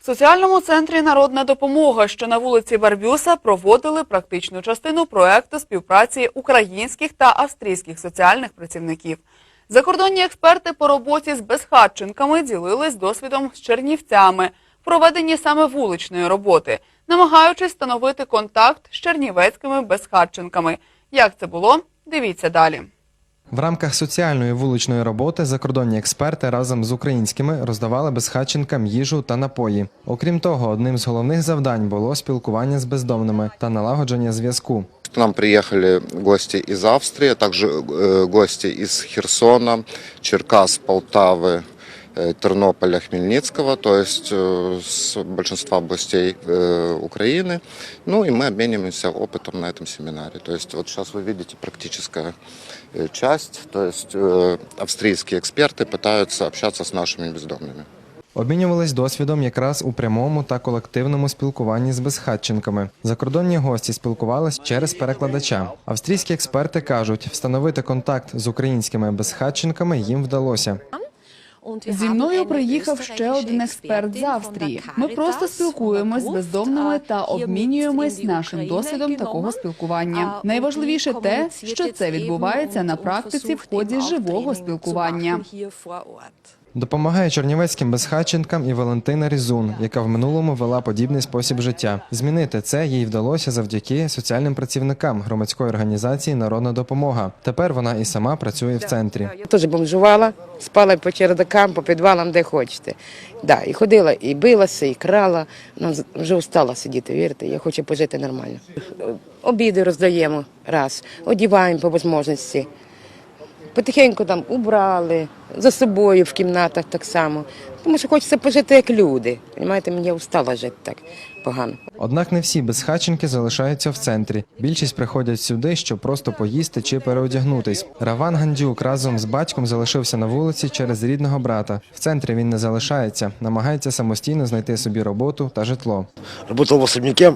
В соціальному центрі Народна допомога, що на вулиці Барбюса, проводили практичну частину проекту співпраці українських та австрійських соціальних працівників. Закордонні експерти по роботі з безхатченками ділились досвідом з чернівцями, в проведенні саме вуличної роботи, намагаючись встановити контакт з чернівецькими безхатченками. Як це було? Дивіться далі. В рамках соціальної вуличної роботи закордонні експерти разом з українськими роздавали безхатченкам їжу та напої. Окрім того, одним з головних завдань було спілкування з бездомними та налагодження зв'язку. К нам приехали гости из Австрии, а также э, гости из Херсона, Черкас, Полтавы, э, Тернополя, Хмельницкого, то есть э, с большинства областей э, Украины. Ну и мы обмениваемся опытом на этом семинаре. То есть вот сейчас вы видите практическая э, часть, то есть э, австрийские эксперты пытаются общаться с нашими бездомными. Обмінювались досвідом якраз у прямому та колективному спілкуванні з безхатченками. Закордонні гості спілкувались через перекладача. Австрійські експерти кажуть, встановити контакт з українськими безхатченками їм вдалося. Зі мною приїхав ще один експерт з Австрії. Ми просто спілкуємось з бездомними та обмінюємось нашим досвідом такого спілкування. Найважливіше те, що це відбувається на практиці в ході живого спілкування. Допомагає чернівецьким безхатченкам і Валентина Різун, яка в минулому вела подібний спосіб життя. Змінити це їй вдалося завдяки соціальним працівникам громадської організації Народна допомога. Тепер вона і сама працює в центрі. Я Теж бомжувала, спала по чердакам, по підвалам, де хочете. Да, і ходила, і билася, і крала. Ну, вже устала сидіти, вірите, я хочу пожити нормально. Обіди роздаємо раз, одіваємо по можливості. Потихеньку там убрали, за собою в кімнатах так само. Тому що хочеться пожити як люди. Понімаєте, мені устала жити так погано. Однак не всі безхатченки залишаються в центрі. Більшість приходять сюди, щоб просто поїсти чи переодягнутись. Раван Гандюк разом з батьком залишився на вулиці через рідного брата. В центрі він не залишається, намагається самостійно знайти собі роботу та житло. Работал в особняке,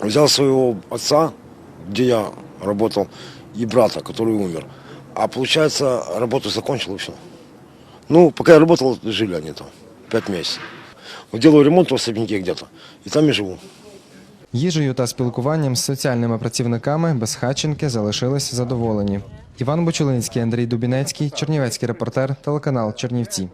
взял своего отца, где я работал, и брата, который умер. А получается, работу закончил и все. Ну, пока я работал, жили они там, пять месяцев. Вот делаю ремонт в особняке где-то, и там и живу. Їжею та спілкуванням з соціальними працівниками безхатченки залишились задоволені. Іван Бочулинський, Андрій Дубінецький, Чернівецький репортер, телеканал Чернівці.